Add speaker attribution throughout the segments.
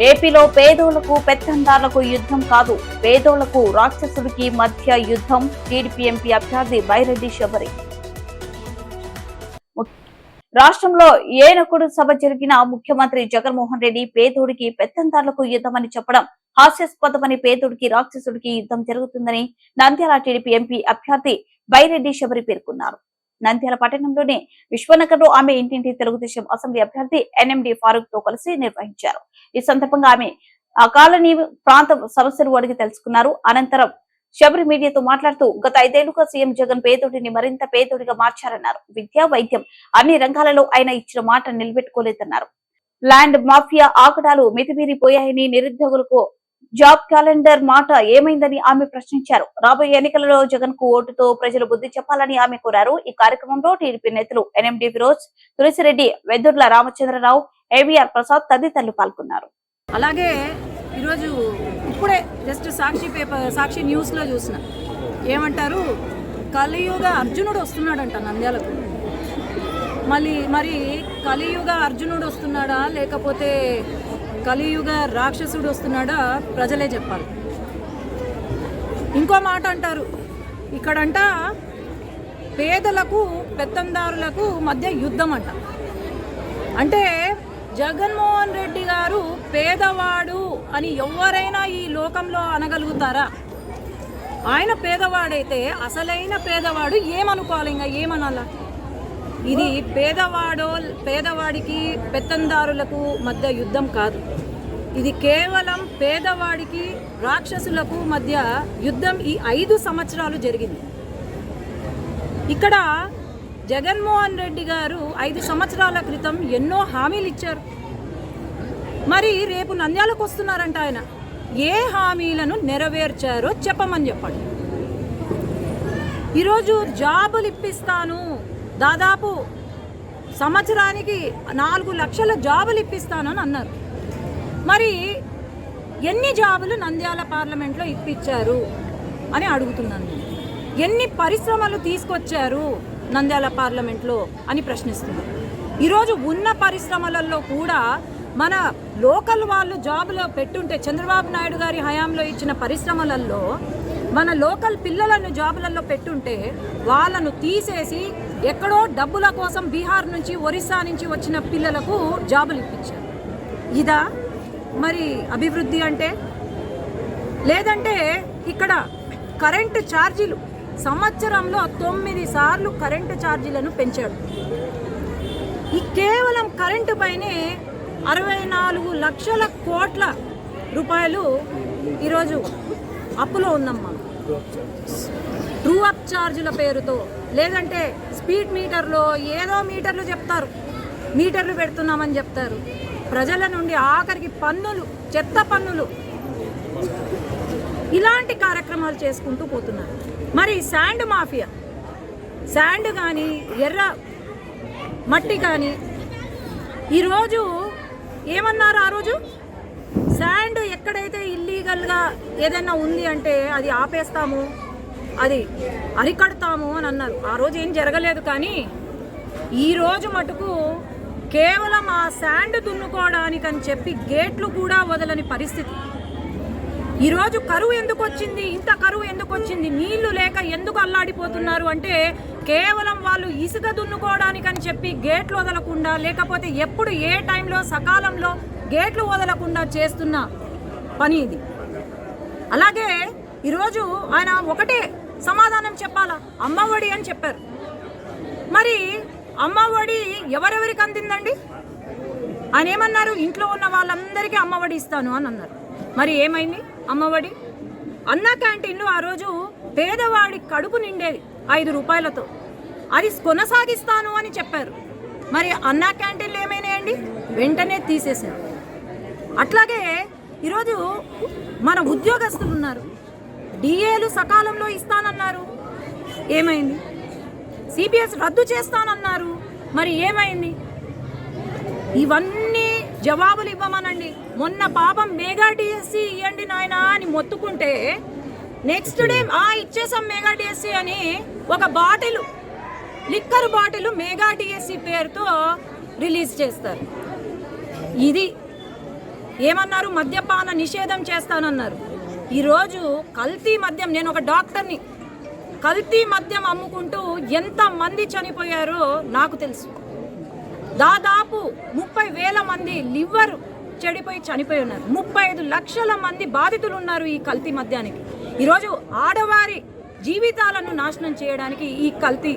Speaker 1: ఏపీలో పేదోళ్ళకు పెత్తందారులకు యుద్ధం కాదు. పేదోళ్ళకు రాక్షసుడికి మధ్య యుద్ధం. టీడీపీ ఎంపీ అభ్యర్థి బైరెడ్డి శబరి. రాష్ట్రంలో ఏనకుడు సభ జరిగిన ముఖ్యమంత్రి జగన్మోహన్ రెడ్డి పేదోడికి పెత్తందారులకు యుద్ధమని చెప్పడం హాస్యాస్పదమని పేదోడికి రాక్షసుడికి యుద్ధం జరుగుతుందని నంద్యాల టీడీపీ ఎంపీ అభ్యర్థి బైరెడ్డి శబరి పేర్కొన్నారు. నంద్యాల పట్టణంలోని విశ్వనగర్లో ఆమె ఇంటింటి తెలుగుదేశం అసెంబ్లీ అభ్యర్థి ఎన్ఎండి ఫారూక్తో కలిసి నిర్వహించారు. ఈ సందర్భంగా ఆమె ఆ కాలనీ ప్రాంత సమస్యలు అడిగి తెలుసుకున్నారు. అనంతరం శబరి మీడియాతో మాట్లాడుతూ గత ఐదేళ్ళుగా సీఎం జగన్ పేదోడిని మరింత పేదోడిగా మార్చారన్నారు. విద్య వైద్యం అన్ని రంగాలలో ఆయన ఇచ్చిన మాట నిలబెట్టుకోలేదన్నారు. ల్యాండ్ మాఫియా ఆకడాలు మితిమీరిపోయాయని నిరుద్యోగులకు జాబ్ క్యాలెండర్ మాట ఏమైందని ఆమె ప్రశ్నించారు. రాబోయే ఎన్నికలలో జగన్కు ఓటుతో ప్రజలు బుద్ధి చెప్పాలని ఆమె కోరారు. ఈ కార్యక్రమంలో టీడీపీ నేతలు N M D Feroz Tulasi Reddy Vedurla Ramachandra Rao A V R Prasad తదితరులు పాల్గొన్నారు.
Speaker 2: అలాగే ఈరోజు ఇప్పుడే జస్ట్ సాక్షి పేపర్ సాక్షి న్యూస్లో చూసిన. ఏమంటారు? కలియుగ అర్జునుడు వస్తున్నాడంట నంద్యాలకు. మళ్ళీ మరి కలియుగ అర్జునుడు వస్తున్నాడా? లేకపోతే కలియుగ రాక్షసుడు వస్తున్నాడా? ప్రజలే చెప్పాలి. ఇంకో మాట అంటారు. ఇక్కడంట పేదలకు పెత్తందారులకు మధ్య యుద్ధం అంట అంటే జగన్మోహన్ రెడ్డి గారు పేదవాడు అని ఎవరైనా ఈ లోకంలో అనగలుగుతారా? ఆయన పేదవాడైతే అసలైన పేదవాడు ఏమనుకోవాలి ఇంకా? ఏమనాలా? ఇది పేదవాడో పేదవాడికి పెత్తందారులకు మధ్య యుద్ధం కాదు. ఇది కేవలం పేదవాడికి రాక్షసులకు మధ్య యుద్ధం ఈ ఐదు సంవత్సరాలు జరిగింది. ఇక్కడ జగన్మోహన్ రెడ్డి గారు ఐదు సంవత్సరాల క్రితం ఎన్నో హామీలు ఇచ్చారు. మరి రేపు నంద్యాలకు వస్తున్నారంట ఆయన. ఏ హామీలను నెరవేర్చారో చెప్పమని చెప్పండి. ఈరోజు జాబులు ఇప్పిస్తాను దాదాపు సంవత్సరానికి నాలుగు లక్షల జాబులు ఇప్పిస్తానని అన్నారు. మరి ఎన్ని జాబులు నంద్యాల పార్లమెంట్లో ఇప్పించారు అని అడుగుతున్నాను. ఎన్ని పరిశ్రమలు తీసుకొచ్చారు నంద్యాల పార్లమెంట్లో అని ప్రశ్నిస్తున్నారు. ఈరోజు ఉన్న పరిశ్రమలలో కూడా మన లోకల్ వాళ్ళు జాబులో పెట్టుంటే చంద్రబాబు నాయుడు గారి హయాంలో ఇచ్చిన పరిశ్రమలలో మన లోకల్ పిల్లలను జాబులలో పెట్టుంటే వాళ్ళను తీసేసి ఎక్కడో డబ్బుల కోసం బీహార్ నుంచి ఒరిస్సా నుంచి వచ్చిన పిల్లలకు జాబులు ఇప్పించారు. ఇదా? మరి అభివృద్ధి అంటే? లేదంటే ఇక్కడ కరెంటు ఛార్జీలు సంవత్సరంలో తొమ్మిది సార్లు కరెంటు ఛార్జీలను పెంచాడు. ఈ కేవలం కరెంటు పైనే అరవై నాలుగు లక్షల కోట్ల రూపాయలు ఈరోజు అప్పులో ఉందమ్మా. ట్రూ అప్ ఛార్జీల పేరుతో లేదంటే స్పీడ్ మీటర్లో ఏదో మీటర్లు చెప్తారు. మీటర్లు పెడుతున్నామని చెప్తారు. ప్రజల నుండి ఆఖరికి పన్నులు చెత్త పన్నులు ఇలాంటి కార్యక్రమాలు చేసుకుంటూ పోతున్నారు. మరి శాండ్ మాఫియా శాండ్ కానీ ఎర్ర మట్టి కానీ ఈరోజు ఏమన్నారు ఆ రోజు? శాండ్ ఎక్కడైతే ఇల్లీగల్గా ఏదైనా ఉంది అంటే అది ఆపేస్తాము. అది అరికడతాము అని అన్నారు. ఆ రోజు ఏం జరగలేదు కానీ ఈ రోజు మటుకు కేవలం ఆ శాండ్ దున్నుకోవడానికి అని చెప్పి గేట్లు కూడా వదలని పరిస్థితి. ఈరోజు కరువు ఎందుకు వచ్చింది? ఇంత కరువు ఎందుకు వచ్చింది? నీళ్ళు లేక ఎందుకు అల్లాడిపోతున్నారు? అంటే కేవలం వాళ్ళు ఇసుక దున్నుకోవడానికి అని చెప్పి గేట్లు వదలకుండా లేకపోతే ఎప్పుడు ఏ టైంలో సకాలంలో గేట్లు వదలకుండా చేస్తున్న పని ఇది. అలాగే ఈరోజు ఆయన ఒకటే సమాధానం చెప్పాలా? అమ్మఒడి అని చెప్పారు. మరి అమ్మఒడి ఎవరెవరికి అందిందండి? ఆయన ఏమన్నారు? ఇంట్లో ఉన్న వాళ్ళందరికీ అమ్మఒడి ఇస్తాను అని అన్నారు. మరి ఏమైంది అమ్మఒడి అన్న క్యాంటీన్లు ఆ రోజు పేదవాడి కడుపు నిండేది ఐదు రూపాయలతో. అది కొనసాగిస్తాను అని చెప్పారు. మరి అన్న క్యాంటీన్లు ఏమైనాయండి? వెంటనే తీసేశారు. అట్లాగే ఈరోజు మన ఉద్యోగస్తులు ఉన్నారు. డిఏలు సకాలంలో ఇస్తానన్నారు. ఏమైంది? సిపిఎస్ రద్దు చేస్తానన్నారు. మరి ఏమైంది? ఇవన్నీ జవాబులు ఇవ్వమనండి. మొన్న పాపం మెగా డిఎస్సి ఇవ్వండి నాయనా అని మొత్తుకుంటే నెక్స్ట్ డే ఆ ఇచ్చేసాం మెగా డిఎస్సి అని ఒక bottle liquor bottle mega D S C పేరుతో రిలీజ్ చేస్తారు. ఇది ఏమన్నారు? మద్యపాన నిషేధం చేస్తానన్నారు. ఈరోజు కల్తీ మద్యం నేను ఒక డాక్టర్ని. కల్తీ మద్యం అమ్ముకుంటూ ఎంతమంది చనిపోయారో నాకు తెలుసు. దాదాపు ముప్పై వేల మంది లివర్ చెడిపోయి చనిపోయి ఉన్నారు. ముప్పై ఐదు లక్షల మంది బాధితులు ఉన్నారు ఈ కల్తీ మద్యానికి. ఈరోజు ఆడవారి జీవితాలను నాశనం చేయడానికి ఈ కల్తీ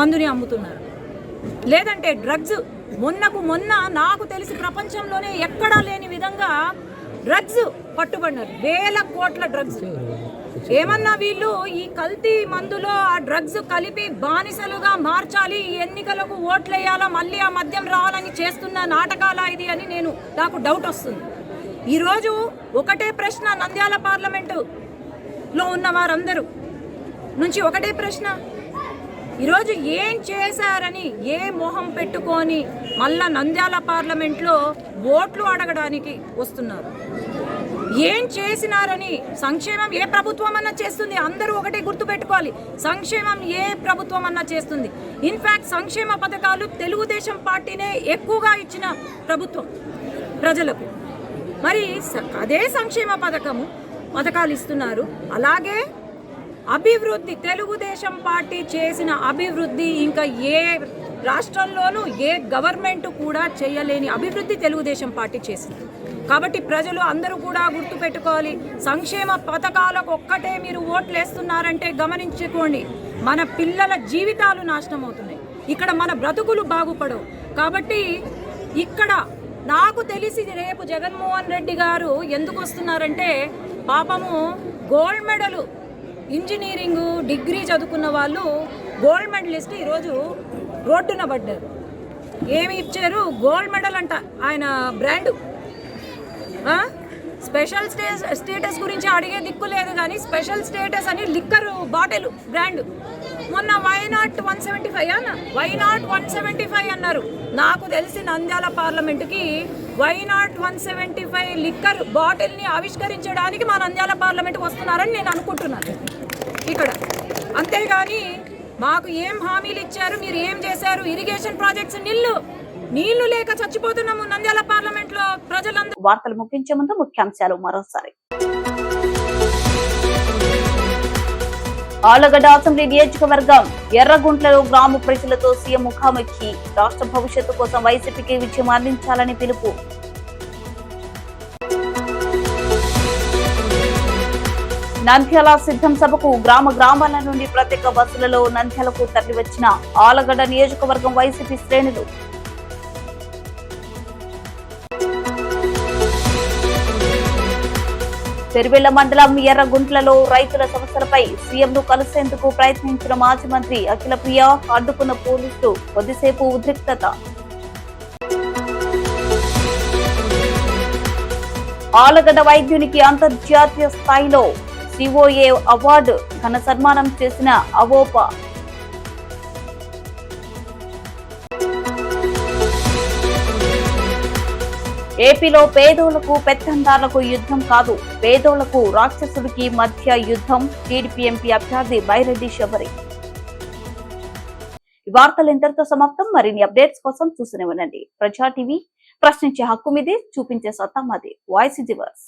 Speaker 2: మందుని అమ్ముతున్నారు. లేదంటే డ్రగ్స్ మొన్నకు మొన్న నాకు తెలిసి ప్రపంచంలోనే ఎక్కడా లేని విధంగా డ్రగ్స్ పట్టుబడినారు. వేల కోట్ల డ్రగ్స్. ఏమన్నా వీళ్ళు ఈ కల్తీ మందులో ఆ డ్రగ్స్ కలిపి బానిసలుగా మార్చాలి ఈ ఎన్నికలకు ఓట్లేయాలా మళ్ళీ ఆ మద్యం రావాలని చేస్తున్న నాటకాలా ఇది అని నేను నాకు డౌట్ వస్తుంది. ఈరోజు ఒకటే ప్రశ్న నంద్యాల పార్లమెంటులో ఉన్న వారందరూ. నుంచి ఒకటే ప్రశ్న. ఈరోజు ఏం చేశారని ఏ మొహం పెట్టుకొని మళ్ళా నంద్యాల పార్లమెంట్లో ఓట్లు అడగడానికి వస్తున్నారు? ఏం చేసినారని సంక్షేమం ఏ ప్రభుత్వం అన్నా చేస్తుంది అందరూ ఒకటే గుర్తుపెట్టుకోవాలి. సంక్షేమం ఏ ప్రభుత్వం అన్నా చేస్తుంది ఇన్ఫ్యాక్ట్ సంక్షేమ పథకాలు తెలుగుదేశం పార్టీనే ఎక్కువగా ఇచ్చిన ప్రభుత్వం ప్రజలకు. మరి స- అదే సంక్షేమ పథకము పథకాలు ఇస్తున్నారు. అలాగే అభివృద్ధి తెలుగుదేశం పార్టీ చేసిన అభివృద్ధి ఇంకా ఏ రాష్ట్రంలోనూ ఏ గవర్నమెంట్ కూడా చేయలేని అభివృద్ధి తెలుగుదేశం పార్టీ చేసింది. కాబట్టి ప్రజలు అందరూ కూడా గుర్తుపెట్టుకోవాలి. సంక్షేమ పథకాలకు ఒక్కటే మీరు ఓట్లు వేస్తున్నారంటే గమనించుకోండి. మన పిల్లల జీవితాలు నాశనం అవుతున్నాయి. ఇక్కడ మన బ్రతుకులు బాగుపడవు. కాబట్టి ఇక్కడ నాకు తెలిసి రేపు జగన్మోహన్ రెడ్డి గారు ఎందుకు వస్తున్నారంటే పాపము గోల్డ్ మెడల్ ఇంజనీరింగ్ డిగ్రీ చదువుకున్న వాళ్ళు గోల్డ్ మెడలిస్ట్ ఈరోజు రోడ్డున పడ్డారు. ఏమి ఇచ్చారు? గోల్డ్ మెడల్ అంట ఆయన బ్రాండు. స్పెషల్ స్టే స్టేటస్ గురించి అడిగే దిక్కు లేదు కానీ స్పెషల్ స్టేటస్ అని లిక్కర్ బాటిల్ బ్రాండ్ మొన్న why not one seventy five అన్న? Why not one seventy five అన్నారు. నాకు తెలిసి Nandyal పార్లమెంటుకి why not one seventy five liquor బాటిల్ని ఆవిష్కరించడానికి మా నంద్యాల పార్లమెంట్కి వస్తున్నారని నేను అనుకుంటున్నాను. ఇక్కడ. అంతేగాని మాకు ఏం హామీలు ఇచ్చారు? మీరు ఏం చేశారు? ఇరిగేషన్ ప్రాజెక్ట్స్ నిల్లు. నీళ్ళు లేక చచ్చిపోతున్నాము నంద్యాల పార్లమెంట్లో ప్రజలందరూ.
Speaker 1: వార్తలు ముగించే ముందు ముఖ్యాంశాలు మరోసారి. ఆలగడ్డ అసెంబ్లీ నియోజకవర్గం ఎర్రగుంట్లలో గ్రామ ప్రజలతో సీఎం ముఖాముఖి. రాష్ట్ర భవిష్యత్తు కోసం వైసీపీకి విజయం అందించాలని పిలుపు. నంద్యాల సిద్ధం సభకు గ్రామ గ్రామాల నుండి ప్రత్యేక బస్సులలో నంద్యాలకు తరలివచ్చిన ఆలగడ్డ నియోజకవర్గం వైసీపీ శ్రేణులు. పెరువెళ్ళ మండలం ఎర్రగుంట్లలో రైతుల సమస్యలపై సీఎంను కలిసేందుకు ప్రయత్నించిన మాజీ మంత్రి అఖిల ప్రియ అడ్డుకున్న పోలీసులు కొద్దిసేపు ఉద్రిక్తత. ఆలగడ్డ వైద్యునికి అంతర్జాతీయ స్థాయిలో సిఓఏ అవార్డు ఘన సన్మానం చేసిన అవోపా ఏపీలో పేదోళ్ళకు పెత్తందారులకు యుద్ధం కాదు. పేదోళ్ళకు రాక్షసుడికి మధ్య యుద్ధం. టీడీపీ ఎంపీ అభ్యర్థి బైరెడ్డి శబరి. ఈ వార్తలు ఇంతటితో సమాప్తం. మరిన్ని అప్డేట్స్ కోసం చూస్తూనే ఉండండి. ప్రజా టీవీ ప్రశ్నించే హక్కు మీదే చూపించే సత్తా మాది. వాయిస్ దివర్స్